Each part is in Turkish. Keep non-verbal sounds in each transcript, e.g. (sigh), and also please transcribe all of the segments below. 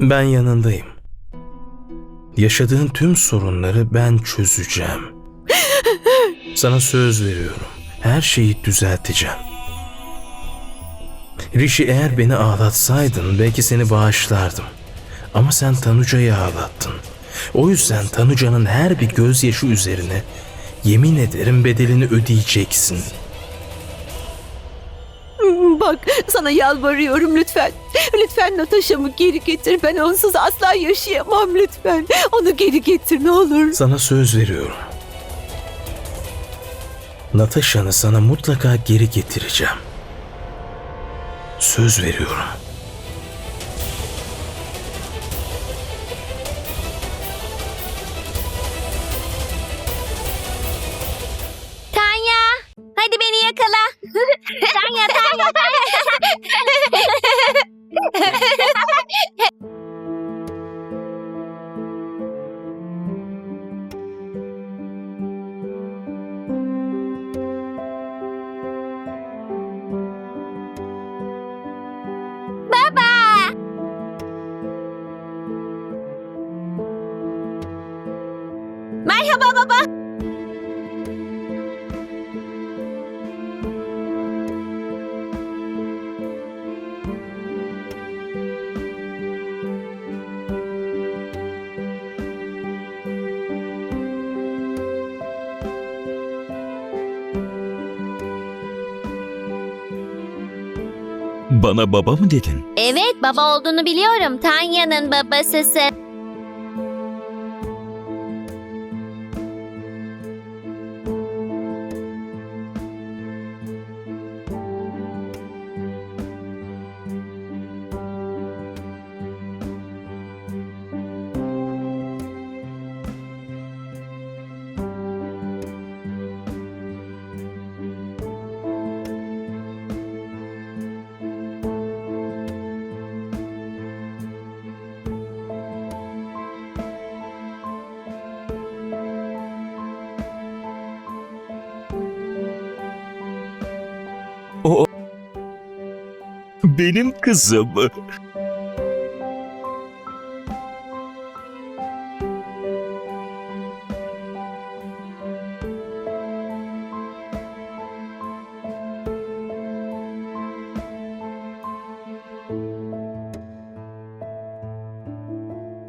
Ben yanındayım. Yaşadığın tüm sorunları ben çözeceğim. (laughs) Sana söz veriyorum. Her şeyi düzelteceğim. Rishi eğer beni ağlatsaydın belki seni bağışlardım. Ama sen Tanuca'yı ağlattın. O yüzden Tanuca'nın her bir gözyaşı üzerine yemin ederim bedelini ödeyeceksin. Bak sana yalvarıyorum lütfen. Lütfen Natasha'mı geri getir. Ben onsuz asla yaşayamam lütfen. Onu geri getir ne olur. Sana söz veriyorum. Natasha'nı sana mutlaka geri getireceğim. Söz veriyorum. Bana baba mı dedin? Evet baba olduğunu biliyorum. Tanya'nın babasısı. Benim kızım.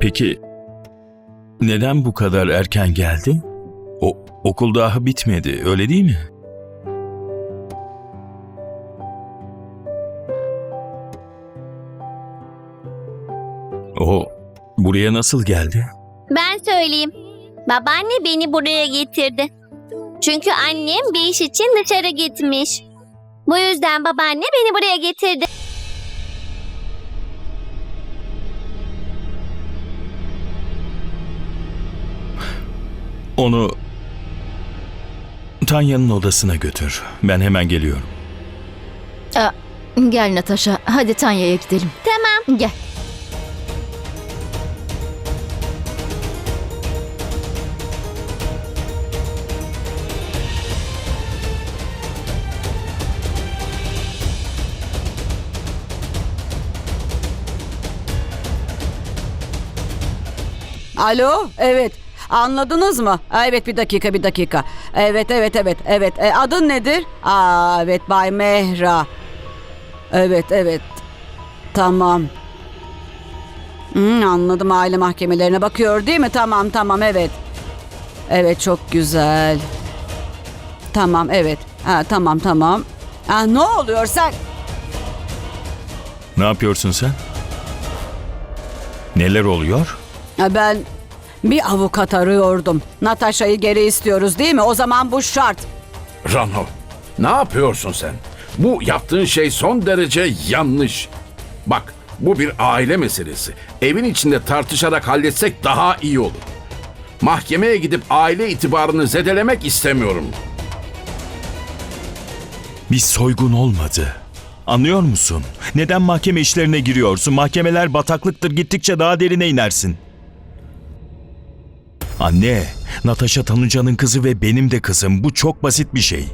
Peki neden bu kadar erken geldi? O okul daha bitmedi, öyle değil mi? Buraya nasıl geldi? Ben söyleyeyim. Babaanne beni buraya getirdi. Çünkü annem bir iş için dışarı gitmiş. Bu yüzden babaanne beni buraya getirdi. Onu Tanya'nın odasına götür. Ben hemen geliyorum. Aa, gel Natasha. Hadi Tanya'ya gidelim. Tamam. Gel. Alo, evet. Anladınız mı? Evet bir dakika bir dakika. Evet evet evet evet. E, adın nedir? Aa evet Bay Mehra. Evet evet. Tamam. Hmm, anladım aile mahkemelerine bakıyor değil mi? Tamam tamam evet. Evet çok güzel. Tamam evet. Ha, tamam tamam. Ha, ne oluyor sen? Ne yapıyorsun sen? Neler oluyor? Ben bir avukat arıyordum. Natasha'yı geri istiyoruz değil mi? O zaman bu şart. Rano, ne yapıyorsun sen? Bu yaptığın şey son derece yanlış. Bak, bu bir aile meselesi. Evin içinde tartışarak halletsek daha iyi olur. Mahkemeye gidip aile itibarını zedelemek istemiyorum. Bir soygun olmadı. Anlıyor musun? Neden mahkeme işlerine giriyorsun? Mahkemeler bataklıktır. Gittikçe daha derine inersin. Anne, Natasha Tanuca'nın kızı ve benim de kızım. Bu çok basit bir şey.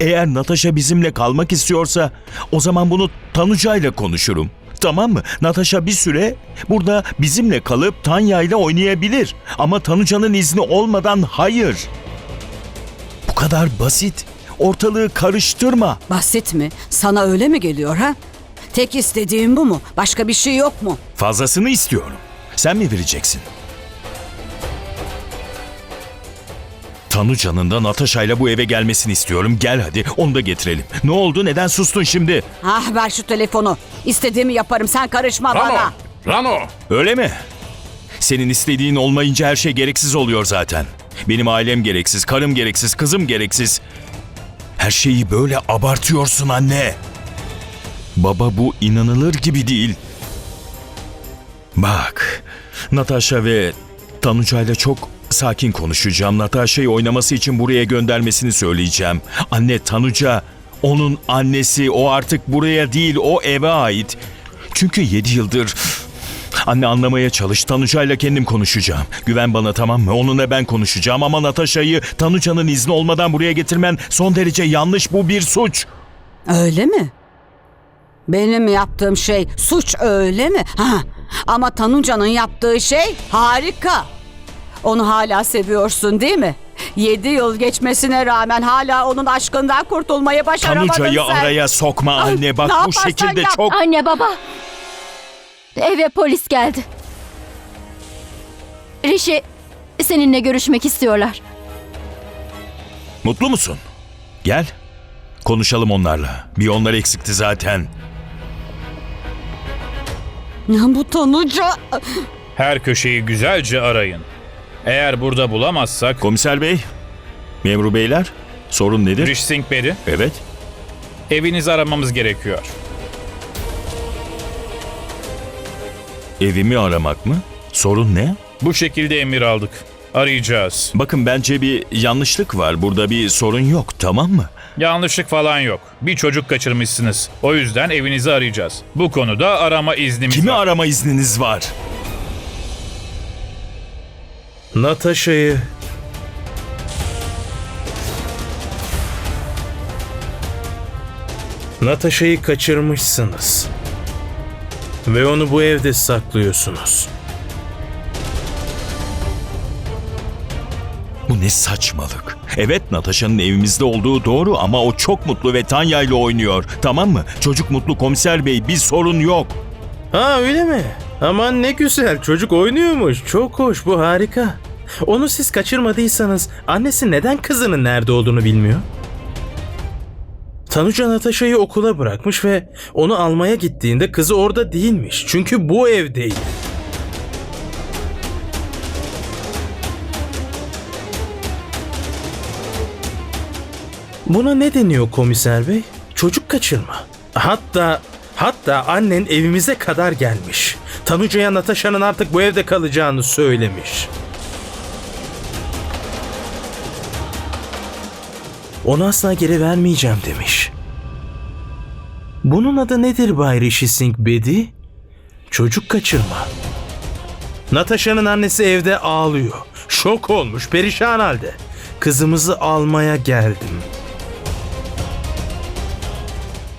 Eğer Natasha bizimle kalmak istiyorsa o zaman bunu Tanuca ile konuşurum. Tamam mı? Natasha bir süre burada bizimle kalıp Tanya ile oynayabilir. Ama Tanuca'nın izni olmadan hayır. Bu kadar basit. Ortalığı karıştırma. Basit mi? Sana öyle mi geliyor ha? Tek istediğim bu mu? Başka bir şey yok mu? Fazlasını istiyorum. Sen mi vereceksin? Tanuca'nın da Natasha ile bu eve gelmesini istiyorum. Gel hadi onu da getirelim. Ne oldu? Neden sustun şimdi? Ah ver şu telefonu. İstediğimi yaparım. Sen karışma Rano! bana. Rano! Öyle mi? Senin istediğin olmayınca her şey gereksiz oluyor zaten. Benim ailem gereksiz, karım gereksiz, kızım gereksiz. Her şeyi böyle abartıyorsun anne. Baba bu inanılır gibi değil. Bak, Natasha ve Tanuca ile çok sakin konuşacağım. Natasha'yı oynaması için buraya göndermesini söyleyeceğim. Anne Tanuca, onun annesi. O artık buraya değil, o eve ait. Çünkü yedi yıldır... Anne anlamaya çalış. Tanuca ile kendim konuşacağım. Güven bana tamam mı? Onunla ben konuşacağım ama Natasha'yı Tanuca'nın izni olmadan buraya getirmen son derece yanlış. Bu bir suç. Öyle mi? Benim yaptığım şey suç öyle mi? Ha. Ama Tanuca'nın yaptığı şey harika. Onu hala seviyorsun değil mi? Yedi yıl geçmesine rağmen hala onun aşkından kurtulmayı başaramadın Tanuca'yı sen. araya sokma anne. Bak ne bu yaparsan şekilde yap. çok... Anne baba. Eve polis geldi. Rişi seninle görüşmek istiyorlar. Mutlu musun? Gel. Konuşalım onlarla. Bir onlar eksikti zaten. Ya bu Tanuca... Her köşeyi güzelce arayın. Eğer burada bulamazsak Komiser bey, memur beyler, sorun nedir? Singh Beri Evet. evinizi aramamız gerekiyor. Evimi aramak mı? Sorun ne? Bu şekilde emir aldık. Arayacağız. Bakın bence bir yanlışlık var. Burada bir sorun yok, tamam mı? Yanlışlık falan yok. Bir çocuk kaçırmışsınız. O yüzden evinizi arayacağız. Bu konuda arama iznimiz Kimi var. arama izniniz var? Natasha'yı Natasha'yı kaçırmışsınız. Ve onu bu evde saklıyorsunuz. Bu ne saçmalık. Evet Natasha'nın evimizde olduğu doğru ama o çok mutlu ve Tanya ile oynuyor. Tamam mı? Çocuk mutlu komiser bey bir sorun yok. Ha öyle mi? Aman ne güzel çocuk oynuyormuş. Çok hoş bu harika. Onu siz kaçırmadıysanız annesi neden kızının nerede olduğunu bilmiyor? Tanuca Natasha'yı okula bırakmış ve onu almaya gittiğinde kızı orada değilmiş. Çünkü bu evdeydi. Buna ne deniyor komiser bey? Çocuk kaçırma. Hatta hatta annen evimize kadar gelmiş. Tanuca'ya Natasha'nın artık bu evde kalacağını söylemiş. Onu asla geri vermeyeceğim demiş. Bunun adı nedir Bay Rishi Singh Bedi? Çocuk kaçırma. Natasha'nın annesi evde ağlıyor. Şok olmuş, perişan halde. Kızımızı almaya geldim.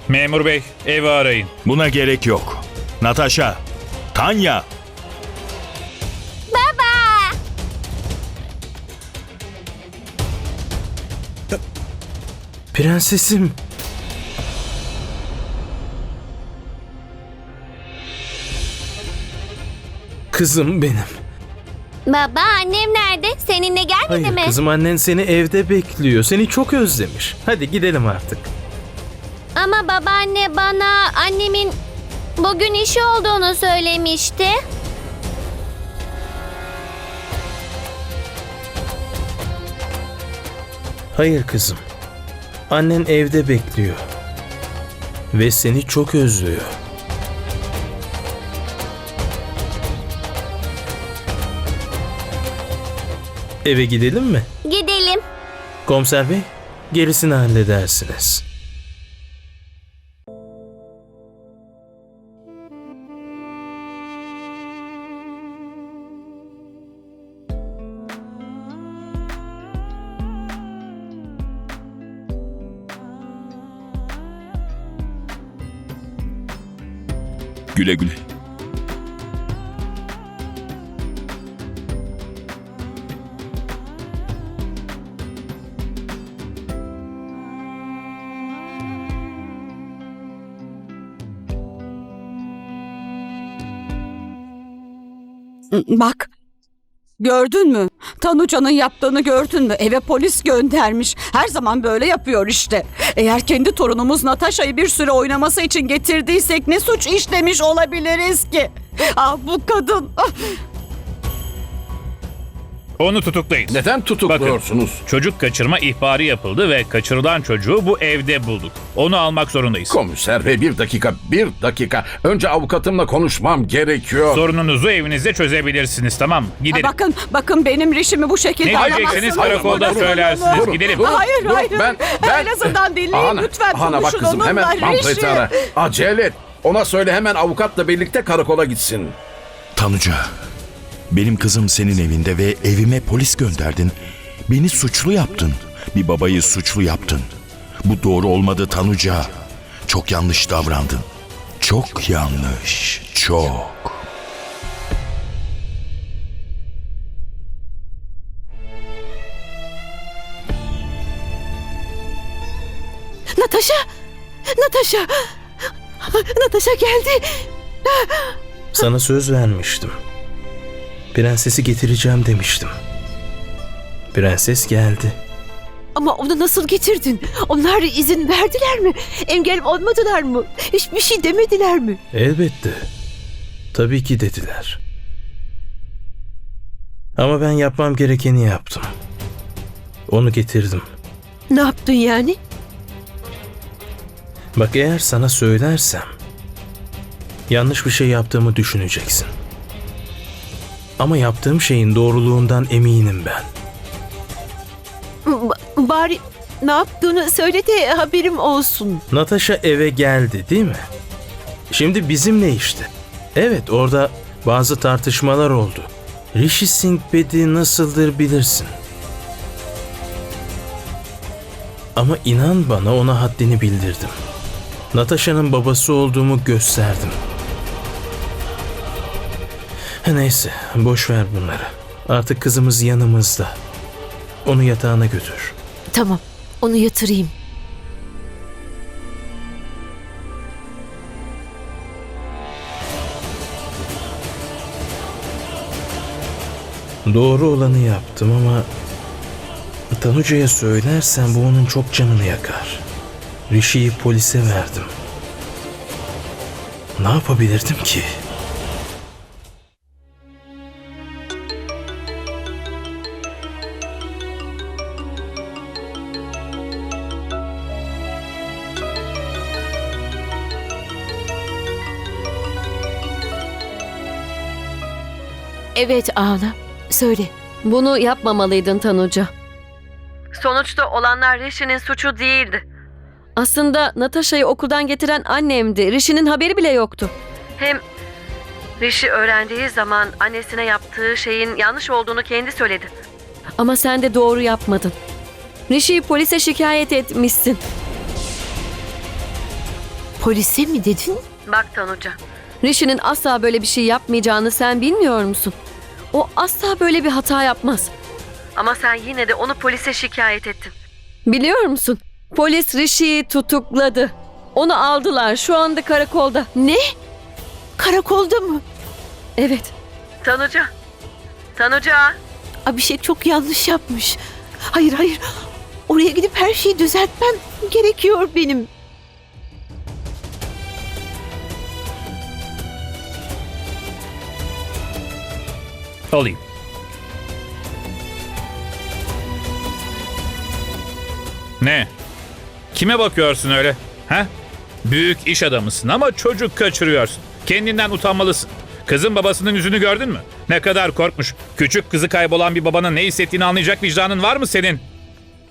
Memur bey evi arayın. Buna gerek yok. Natasha, Tanya, Prensesim. Kızım benim. Baba annem nerede? Seninle gelmedi Hayır mi? kızım annen seni evde bekliyor. Seni çok özlemiş. Hadi gidelim artık. Ama babaanne bana annemin bugün işi olduğunu söylemişti. Hayır kızım. Annen evde bekliyor. Ve seni çok özlüyor. Eve gidelim mi? Gidelim. Komiser bey, gerisini halledersiniz. Güle güle. Bak. Gördün mü? Tanuca'nın yaptığını gördün mü? Eve polis göndermiş. Her zaman böyle yapıyor işte. Eğer kendi torunumuz Natasha'yı bir süre oynaması için getirdiysek ne suç işlemiş olabiliriz ki? Ah bu kadın. Ah, Onu tutuklayın. Neden tutukluyorsunuz? Çocuk kaçırma ihbarı yapıldı ve kaçırılan çocuğu bu evde bulduk. Onu almak zorundayız. Komiser bey bir dakika, bir dakika. Önce avukatımla konuşmam gerekiyor. Sorununuzu evinizde çözebilirsiniz tamam mı? Gidelim. bakın bakın benim rişimi bu şekilde Ne diyeceksiniz alamazsınız. karakolda Durun, söylersiniz. durun. Gidelim. Durun, hayır durun. hayır. Ben, ben, en azından dinleyin Ana, lütfen. Ana bak konuşun kızım hemen onunla. Manfred'i Rişi. ara. Acele et. Ona söyle hemen avukatla birlikte karakola gitsin. Tanuca, benim kızım senin evinde ve evime polis gönderdin. Beni suçlu yaptın. Bir babayı suçlu yaptın. Bu doğru olmadı Tanuca. Çok yanlış davrandın. Çok yanlış. Çok. Natasha! Natasha! Natasha geldi. Sana söz vermiştim. Prensesi getireceğim demiştim. Prenses geldi. Ama onu nasıl getirdin? Onlar izin verdiler mi? Engel olmadılar mı? Hiçbir şey demediler mi? Elbette. Tabii ki dediler. Ama ben yapmam gerekeni yaptım. Onu getirdim. Ne yaptın yani? Bak eğer sana söylersem yanlış bir şey yaptığımı düşüneceksin. Ama yaptığım şeyin doğruluğundan eminim ben. B- bari ne yaptığını söyle de haberim olsun. Natasha eve geldi değil mi? Şimdi bizimle işte. Evet orada bazı tartışmalar oldu. Rishi Singh Bedi nasıldır bilirsin. Ama inan bana ona haddini bildirdim. Natasha'nın babası olduğumu gösterdim. Neyse boş ver bunları. Artık kızımız yanımızda. Onu yatağına götür. Tamam, onu yatırayım. Doğru olanı yaptım ama Tanuca'ya söylersen bu onun çok canını yakar. Rishi'yi polise verdim. Ne yapabilirdim ki? Evet Ağla, söyle. Bunu yapmamalıydın Tanuca. Sonuçta olanlar Rishi'nin suçu değildi. Aslında Natasha'yı okuldan getiren annemdi. Rishi'nin haberi bile yoktu. Hem Rishi öğrendiği zaman annesine yaptığı şeyin yanlış olduğunu kendi söyledi. Ama sen de doğru yapmadın. Rishi'yi polise şikayet etmişsin. Polise mi dedin? Bak Tanuca. Rishi'nin asla böyle bir şey yapmayacağını sen bilmiyor musun? O asla böyle bir hata yapmaz. Ama sen yine de onu polise şikayet ettin. Biliyor musun? Polis Rishi'yi tutukladı. Onu aldılar. Şu anda karakolda. Ne? Karakolda mı? Evet. Tanuca. Tanuca. Şey çok yanlış yapmış. Hayır hayır. Oraya gidip her şeyi düzeltmem gerekiyor benim. Alayım. Ne? Kime bakıyorsun öyle? Ha? Büyük iş adamısın ama çocuk kaçırıyorsun. Kendinden utanmalısın. Kızın babasının yüzünü gördün mü? Ne kadar korkmuş. Küçük kızı kaybolan bir babanın ne hissettiğini anlayacak vicdanın var mı senin?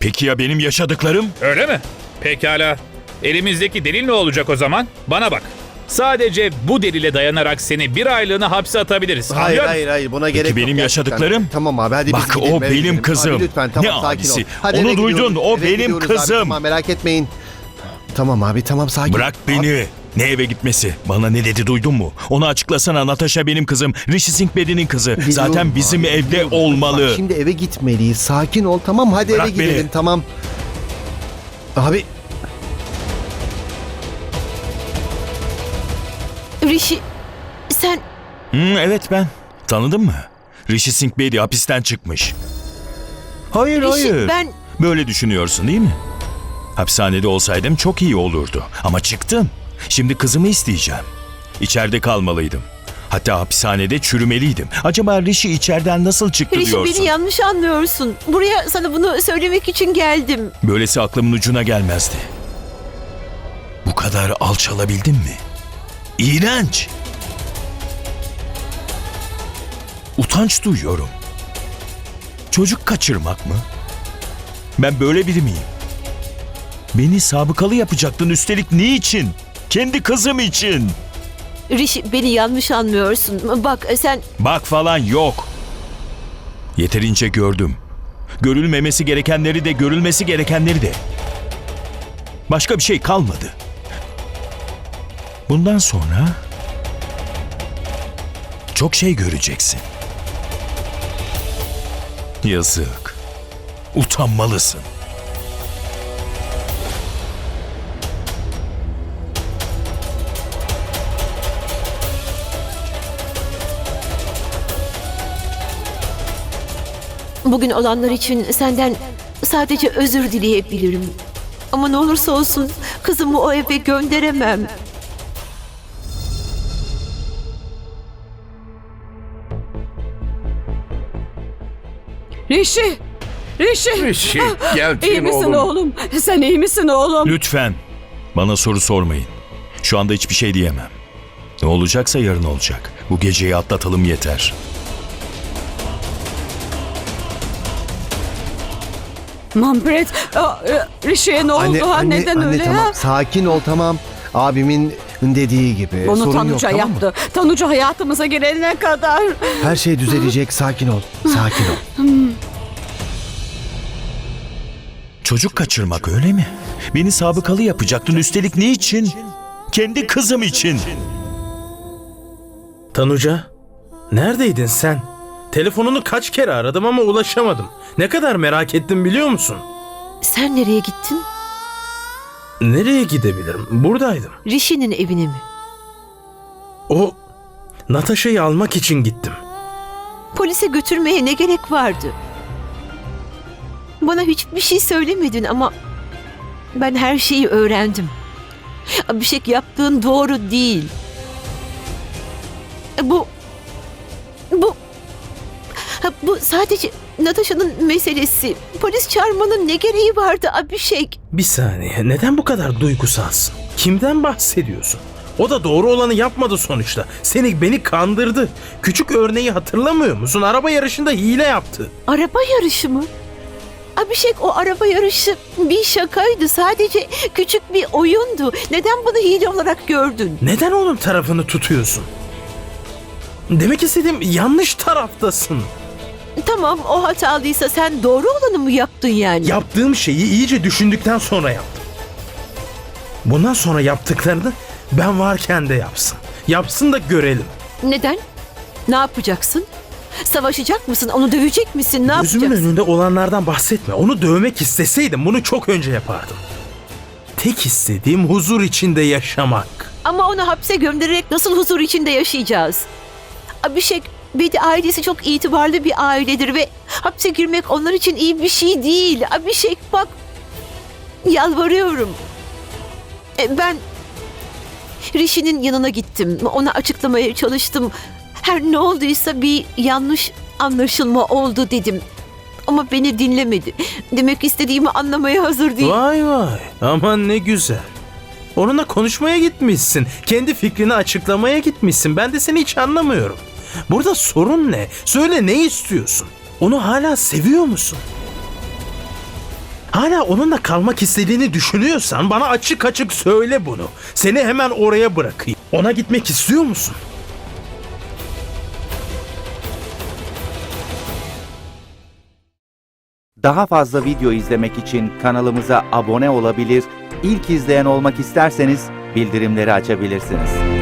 Peki ya benim yaşadıklarım? Öyle mi? Pekala. Elimizdeki delil ne olacak o zaman? Bana bak. Sadece bu delile dayanarak seni bir aylığına hapse atabiliriz. Hayır Anlıyor musun? hayır hayır buna gerek yok. benim gerçekten. yaşadıklarım? Tamam abi hadi biz Bak, gidelim, o eve benim gidelim. kızım. Abi lütfen tamam Ne sakin abisi? ol. Hadi Onu eve duydun, gidiyoruz, o eve benim gidiyoruz abi, kızım. Tamam merak etmeyin. Tamam abi tamam sakin. Bırak beni. Ne eve gitmesi? Bana ne dedi duydun mu? Onu açıklasana Natasha benim kızım. Rishi Singh Bedi'nin kızı. Biliyorum Zaten bizim abi, evde biliyorum. olmalı. Bak şimdi eve gitmeliyiz. Sakin ol tamam hadi Bırak eve gidelim beni. tamam. Abi Rishi sen Hı, evet ben. Tanıdın mı? Rishi Singh Bedi hapisten çıkmış. Hayır Rishi hayır. ben Böyle düşünüyorsun değil mi? Hapishanede olsaydım çok iyi olurdu. Ama çıktım. Şimdi kızımı isteyeceğim. İçeride kalmalıydım. Hatta hapishanede çürümeliydim. Acaba Rishi içeriden nasıl çıktı Rishi diyorsun? beni yanlış anlıyorsun. Buraya sana bunu söylemek için geldim. Böylesi aklımın ucuna gelmezdi. Bu kadar alçalabildim mi? İğrenç. Utanç duyuyorum. Çocuk kaçırmak mı? Ben böyle biri miyim? Beni sabıkalı yapacaktın üstelik niçin? Kendi kızım için. Rishi beni yanlış anlıyorsun. Bak sen Bak falan yok. Yeterince gördüm. Görülmemesi gerekenleri de görülmesi gerekenleri de. Başka bir şey kalmadı. Bundan sonra çok şey göreceksin. Yazık. Utanmalısın. bugün olanlar için senden sadece özür dileyebilirim. Ama ne olursa olsun kızımı o eve gönderemem. Rişi! Rişi! Rişi İyi geldin misin oğlum. oğlum? Sen iyi misin oğlum? Lütfen bana soru sormayın. Şu anda hiçbir şey diyemem. Ne olacaksa yarın olacak. Bu geceyi atlatalım yeter. Mampret, aa, e, Rişi'ye ne oldu? anne ha? anne Neden anne öyle tamam ha? sakin ol tamam. Abimin dediği gibi. Bunu Sorun Tanuca yok tamam mı? yaptı. Tanuca hayatımıza girene kadar. Her şey düzelecek sakin ol. Sakin ol. Çocuk kaçırmak öyle mi? Beni sabıkalı yapacaktın üstelik niçin? Kendi kızım için. Tanuca, neredeydin sen? Telefonunu kaç kere aradım ama ulaşamadım. Ne kadar merak ettim biliyor musun? Sen nereye gittin? Nereye gidebilirim? Buradaydım. Rishi'nin evine mi? O Natasha'yı almak için gittim. Polise götürmeye ne gerek vardı? Bana hiçbir şey söylemedin ama ben her şeyi öğrendim. Abişek yaptığın doğru değil. Bu bu bu sadece Natasha'nın meselesi. Polis çağırmanın ne gereği vardı Abişek? Bir saniye, neden bu kadar duygusalsın? Kimden bahsediyorsun? O da doğru olanı yapmadı sonuçta. Seni beni kandırdı. Küçük örneği hatırlamıyor musun? Araba yarışında hile yaptı. Araba yarışı mı? Abişek o araba yarışı bir şakaydı. Sadece küçük bir oyundu. Neden bunu hile olarak gördün? Neden onun tarafını tutuyorsun? Demek istediğim yanlış taraftasın. Tamam o hatalıysa sen doğru olanı mı yaptın yani? Yaptığım şeyi iyice düşündükten sonra yaptım. Bundan sonra yaptıklarını ben varken de yapsın. Yapsın da görelim. Neden? Ne yapacaksın? Savaşacak mısın? Onu dövecek misin? Ne Gözümün yapacaksın? önünde olanlardan bahsetme. Onu dövmek isteseydim bunu çok önce yapardım. Tek istediğim huzur içinde yaşamak. Ama onu hapse göndererek nasıl huzur içinde yaşayacağız? Abişek, Bedi ailesi çok itibarlı bir ailedir ve hapse girmek onlar için iyi bir şey değil. Abişek bak, yalvarıyorum. E, ben Rishi'nin yanına gittim. Ona açıklamaya çalıştım. Her ne olduysa bir yanlış anlaşılma oldu dedim. Ama beni dinlemedi. Demek istediğimi anlamaya hazır değil. Vay vay. Aman ne güzel. Onunla konuşmaya gitmişsin. Kendi fikrini açıklamaya gitmişsin. Ben de seni hiç anlamıyorum. Burada sorun ne? Söyle ne istiyorsun? Onu hala seviyor musun? Hala onunla kalmak istediğini düşünüyorsan bana açık açık söyle bunu. Seni hemen oraya bırakayım. Ona gitmek istiyor musun? Daha fazla video izlemek için kanalımıza abone olabilir, ilk izleyen olmak isterseniz bildirimleri açabilirsiniz.